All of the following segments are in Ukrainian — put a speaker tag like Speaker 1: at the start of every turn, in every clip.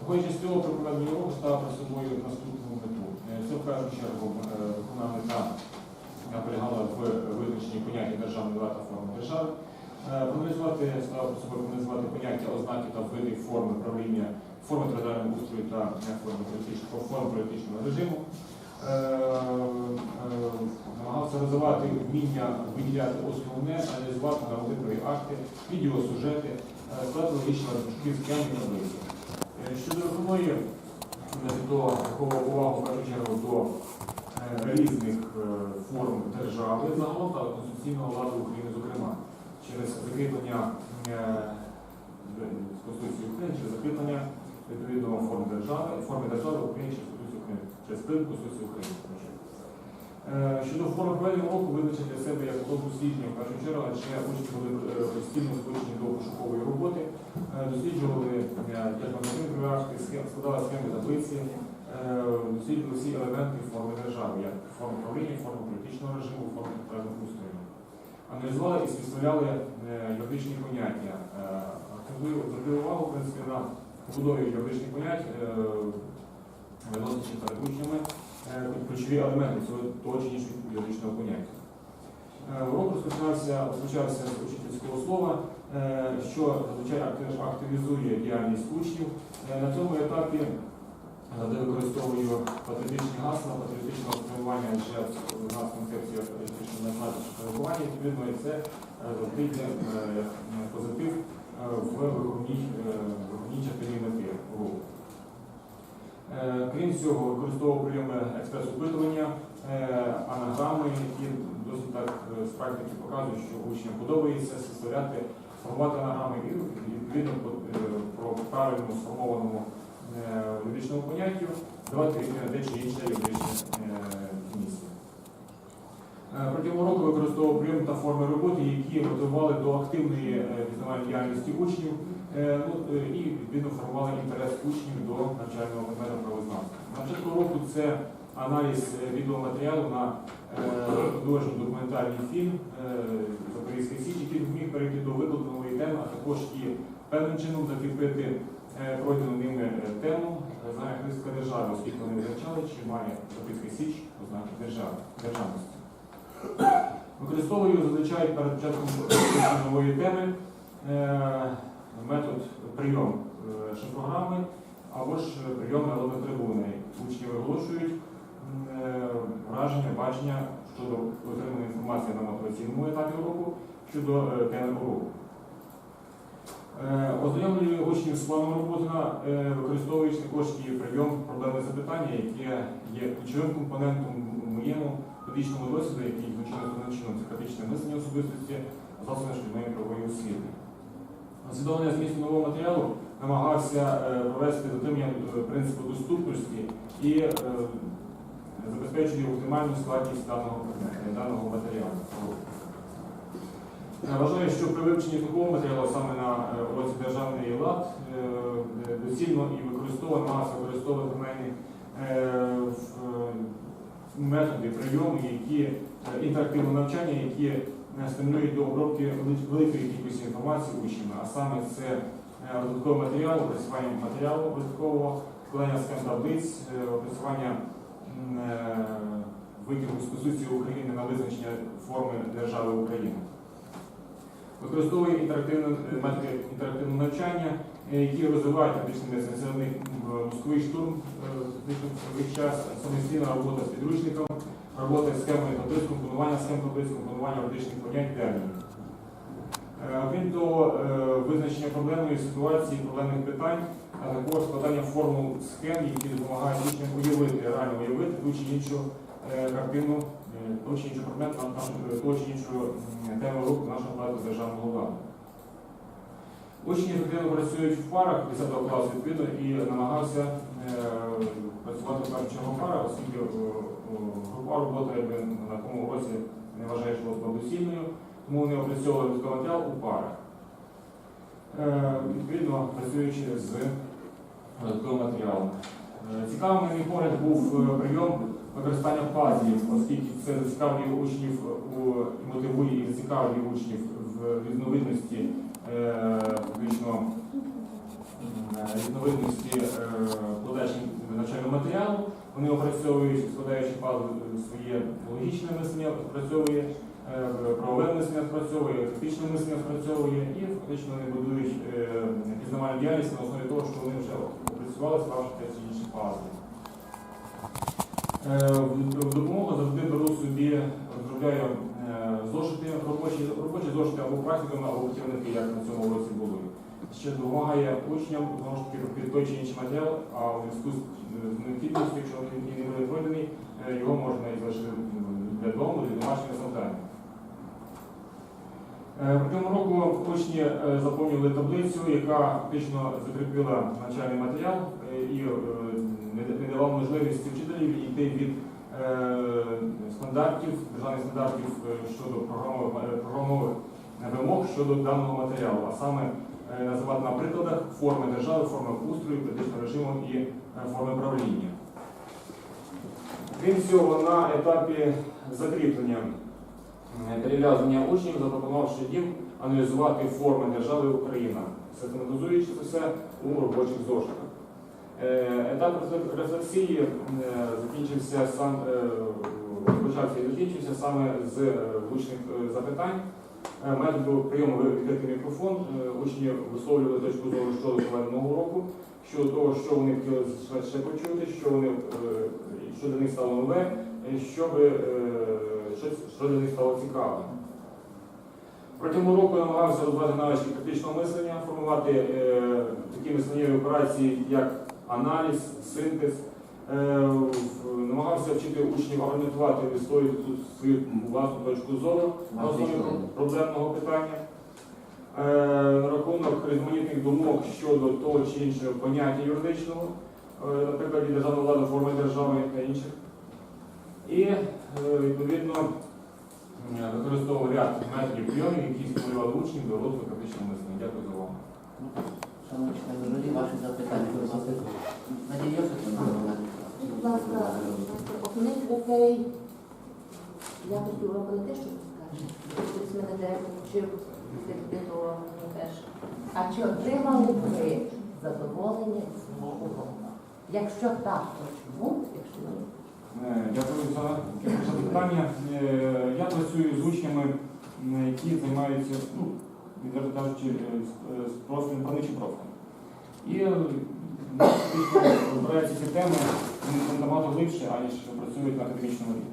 Speaker 1: Виходячи з цього, при проведенні року ставив перед собою наступну мету. Е, Це в першу чергу е, головна мета полягала в визначенні поняття державної та форми держави. Е, Проаналізувати, ставив перед собою проаналізувати поняття ознаки та види форми правління, форми територіального устрою та е, форми політичного, форм політичного режиму. Е, е, Намагався розвивати вміння виділяти основне, аналізувати нормативні акти, відеосюжети, складати логічно розрушки схем і таблиці. Е, Щодо основної до враховував увагу в першу чергу до е, різних е, форм держави загалом та конституційного ладу України, зокрема, через закріплення Конституції України, через закріплення відповідного форм держави, форми держави України через Конституцію України, через прим Конституції України. Е, Щодо форми проведення року визначив для себе як дослідження в першу чергу, адже учні були постійно залучені до пошукової роботи, Е, досліджували е, як схем- складали схеми таблиці, досліджували всі елементи форми держави, як форми правління, форми політичного режиму, форми державного устрою. Аналізували і співставляли юридичні поняття. Акцентую увагу в принципі, на побудові юридичних понять, е, виносячи перед учнями е, ключові елементи цього чи іншого юридичного поняття. Е, Урок розпочався, розпочався з учительського слова, е, що зазвичай активізує діяльність учнів. Е, На цьому етапі завжди використовую патріотичні гасла, патріотичного спрямування вже в нас концепція патріотичного національного спрямування, відповідно, і це е, завжди е, позитив е, в е, виховній частині мети уроку. Крім цього, використовував прийоми експрес-опитування, е, анаграми, які досить так е, з практики показують, що учням подобається составляти, формувати анаграми і відповідно е, про правильно сформованому юридичному поняттю давати відповідь те чи інше юридичне Протягом року використовував прийом та форми роботи, які мотивували до активної е, пізнавальної діяльності учнів е, ну, е, і відповідно формували інтерес учнів до навчального предмету правознавства. На початку року це аналіз е, відеоматеріалу на е, художній документальний фільм е, Запорізької Січ, який міг перейти до викладу нової теми, а також і певним чином закріпити е, пройдену ними е, тему е, знання Христської держави, оскільки вони визначали, чи має Запорізька Січ ознаки державності. Використовую зазвичай перед початком нової теми е, метод прийом е, шифрограми або ж прийом народної трибуни. Учні виголошують е, враження, бачення щодо отриманої інформації на мотиваційному етапі уроку щодо е, теми уроку. Е, Ознайомлюю учнів з планом роботи, е, використовуючи також і прийом проблемне запитання, яке є ключовим компонентом у моєму педагогічному досвіду, який чином це критичне мислення особистості, засоби шкільної правової освіти. Наслідування змісту нового матеріалу намагався е, провести дотримання е, принципу доступності і е, забезпечити оптимальну складність даного, даного матеріалу. Е, Вважаю, що при вивченні такого матеріалу саме на уроці державний лад доцільно і використовував, намагався використовувати в мене методи, прийоми, які е, інтерактивне навчання, які е, стимулюють до обробки великої кількості інформації учнями, а саме це розвитковий матеріал, опрацювання матеріалу розвиткового, складання е, опрацювання е, витягу з Конституції України на визначення форми держави України. Використовує інтерактивне е, методи інтерактивного навчання, е, які розвивають практичний національний мозковий штурм е, в час, самостійна робота з підручником, робота з схемою таблиць, компонування схем таблиць, компонування юридичних понять термінів. Окрім того, визначення проблемної ситуації, проблемних питань, а також складання формул схем, які допомагають учням уявити, реально уявити ту чи іншу картину, е, чи іншу предмет, на- на- ту чи іншу м, тему руху нашого плату державного владу. Учні ефективно працюють в парах 10 класу відповідно і намагався е, працювати в в парах, оскільки е, е, група робота якби, на такому уроці не вважає, що була доцільною, тому вони опрацьовували матеріал у парах. Е, Відповідно, працюючи з додатковим матеріалом. Е, Цікавим, на мій погляд, був е, прийом використання пазлів, оскільки це зацікавлює учнів у мотивує і зацікавлює учнів в різновидності е, фактично різновидності е, подачі навчального матеріалу. Вони опрацьовують, складаючи е, своє логічне мислення, опрацьовує, е, правове мислення спрацьовує, критичне мислення спрацьовує і фактично вони будують е, пізнавальну діяльність на основі того, що вони вже опрацювали, те чи інші бази. Е, В допомогу завжди беру собі, розробляю е, зошити, робочі, робочі зошити або практиками, або працівники, як на цьому році були. Ще допомагає учням знову ж таки той чи інший матеріал, а в зв'язку з з необхідністю, якщо він не буде пройдений, е, його можна і залишити для дому, для домашнього завдання. Е, Протягом року учні е, заповнювали таблицю, яка фактично закріпила навчальний матеріал е, і е, не- давала можливості вчителів відійти від е, стандартів, державних стандартів е, щодо програмових, е, вимог щодо даного матеріалу, а саме е, називати на прикладах форми держави, форми устрою, політичного режиму і е, форми правління. Крім цього, на етапі закріплення е, перев'язання учнів, запропонувавши їм аналізувати форми держави Україна, систематизуючи це у робочих зошитах. Е, Етап рефлек- рефлексії е, закінчився сам е, розпочався і закінчився саме з е, влучних е, запитань. Е, Методу прийому відкритий мікрофон. Е, Учні висловлювали точку зору щодо проведеного уроку, щодо того, що вони хотіли ще, почути, що вони е, що для них стало нове, е, що, е, що, для них стало цікавим. Протягом року намагався розвивати навички критичного мислення, формувати е, такі мисленнєві операції, як аналіз, синтез. Е, намагався вчити учнів аргументувати в історії свою власну точку зору на основі проблемного питання. Е, на рахунок різноманітних думок щодо того чи іншого поняття юридичного, е, наприклад, і державна влада, форми держави та інших. І е, відповідно використовував ряд методів прийомів, які стимулювали учнів до розвитку критичного мислення. Дякую за увагу.
Speaker 2: Шановні члени журі, ваші запитання, будь ласка. Надія Йосипівна,
Speaker 3: Будь ласка, опинить окей. Я хотів робити те, що ви скажете. Хтось мене директор вчив до теж. А чи отримали ви задоволення свого уроку? Якщо так, то чому? Якщо ні?
Speaker 1: Е, Дякую за запитання. Е, Я працюю з учнями, які займаються, ну, відверто кажучи, е, з- профілем, правничим профілем. І ну, розбираються ці теми набагато глибше, аніж працюють на академічному рівні.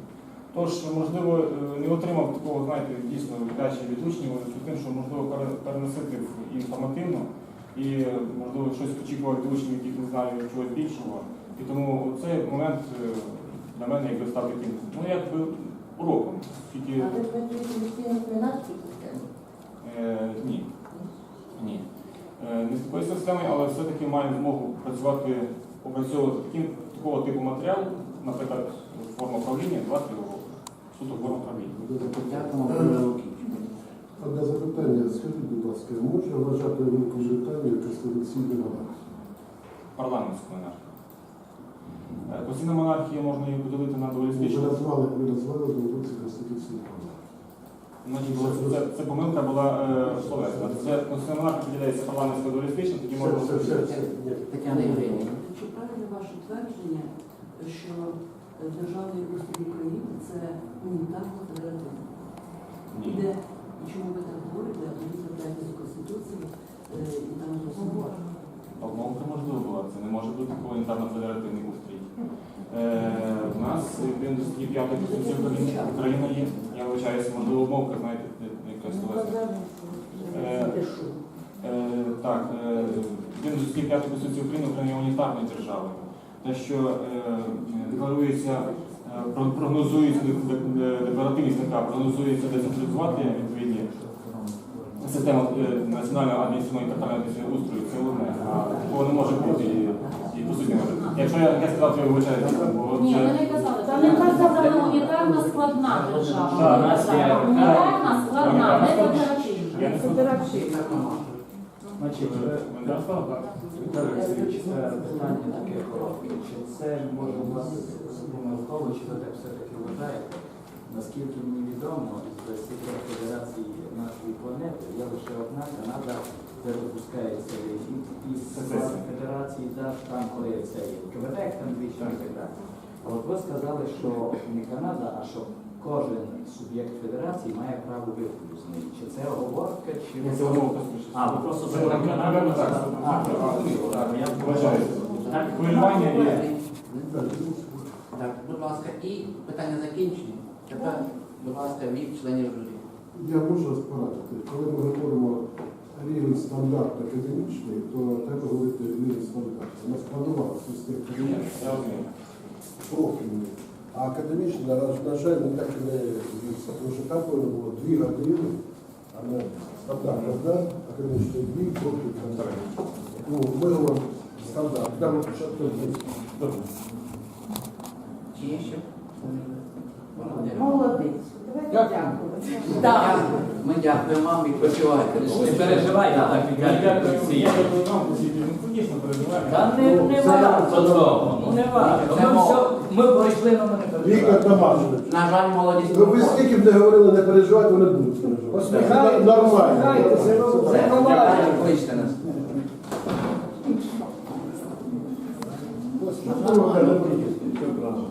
Speaker 1: Тож, можливо, не отримав такого, знаєте, дійсно віддачі від учнів, тим, що можливо переносити інформативно і, можливо, щось очікував від учнів, яких не знаю чогось більшого. І тому цей момент для мене якби став таким, ну якби уроком. Тільки
Speaker 3: А ви працюєте в інституційно-тринадцятій системі?
Speaker 1: е, ні. Ні. Е, не з такою системою, але все-таки маю змогу працювати, опрацьовувати таким, такого типу матеріал, наприклад, форма правління, два три уроки. Суто форма правління.
Speaker 2: Дякуємо,
Speaker 4: Одне запитання, скажіть, будь ласка, можна вважати ринку Британії конституційним монархією?
Speaker 1: Парламентську монархію. Е, Конституційна монархія можна її поділити на
Speaker 4: Ви
Speaker 1: дуалістичну.
Speaker 4: назвали, ви назвали в році конституційним монархією.
Speaker 1: Це, це помилка була е, словесна. Це конституційна монархія поділяється парламентсько дуалістично, тоді можна.
Speaker 4: Все, все, все, ні.
Speaker 2: Тетяна Євгенівна.
Speaker 5: Чи правильне ваше твердження, що е, державний устрій України це унітарно федеративно?
Speaker 1: Ні.
Speaker 5: Іде, і чому ви так говорите, а тоді звертаєтесь до Конституції е, і там зовсім.
Speaker 1: Помилка можливо була, це не може бути планетарно-федеративний устрій. Е, у нас він до статті 5 Конституції України Україна є. Я вибачаюся, можливо, обмовка, знаєте, якась словесна. Е, Е, Так, е, він статті 5 Конституції України Україна є унітарною державою. Те, що е, декларується, е, прогнозується де- де- де- декларативність така, прогнозується децентралізувати відповідні систему е, національного адміністративного і квартального устрою, це одне. А такого не може бути не може. Якщо я, я сказав, то я вибачаюся, бо
Speaker 6: Ні,
Speaker 1: це-
Speaker 6: не казали. Там не казали гуманітарна складна держава.
Speaker 1: Так, у нас є-
Speaker 6: Гуманітарна складна, не
Speaker 1: Я не
Speaker 6: федеративна.
Speaker 7: Значить,
Speaker 1: Е, так.
Speaker 7: Віталій Олексійович, це питання таке коротке. Чи це може бути помилково, чи ви так все-таки вважаєте? Наскільки мені відомо, з секрет Федерації нашої планети лише Канада, де випускається із федерації даш там, коли це є КВТ, там двічі і так далі. А от ви сказали, що не Канада, а що кожен суб'єкт федерації має право виходу з неї. Чи це оговорка, чи
Speaker 1: Ні, це космічна.
Speaker 7: А, ви просто
Speaker 1: Це,
Speaker 7: Канада.
Speaker 1: так.
Speaker 7: А, так, я
Speaker 1: Вважаю.
Speaker 7: Так,
Speaker 1: Хвилювання є.
Speaker 2: Так, будь ласка, і питання закінчені. Тепер, будь ласка, від членів журі.
Speaker 4: Я можу вас порадити, коли ми говоримо рівень стандарт академічний, то треба говорити рівень стандарт. У нас планувалося система
Speaker 1: Я
Speaker 4: академічна, профільний. А академічна, на, на жаль, не так і не звівся, тому що там повинно було дві години, а не стандарт одна, академічна дві, профільна.
Speaker 1: Так.
Speaker 4: Ну, ми говоримо стандарт. Там початку.
Speaker 2: Чи є ще? Молодець.
Speaker 3: Давайте
Speaker 2: Ми дякуємо вам відпочивайте.
Speaker 7: Не переживайте так, як
Speaker 1: я всі. Ну, звісно, переживаємо.
Speaker 7: Та не, ну,
Speaker 4: не
Speaker 7: варто того. Ну, не варто. Ми,
Speaker 2: мов.
Speaker 7: все, ми пройшли
Speaker 4: на
Speaker 2: На жаль, молодість.
Speaker 4: ви, скільки б не говорили, не переживайте, вони будуть переживати.
Speaker 8: Посміхайтеся,
Speaker 4: Нормально.
Speaker 8: посміхайтеся, ну,
Speaker 2: це
Speaker 8: нормально.
Speaker 2: Дякую, кличте нас.
Speaker 4: Ну, добре, добре. Все правильно.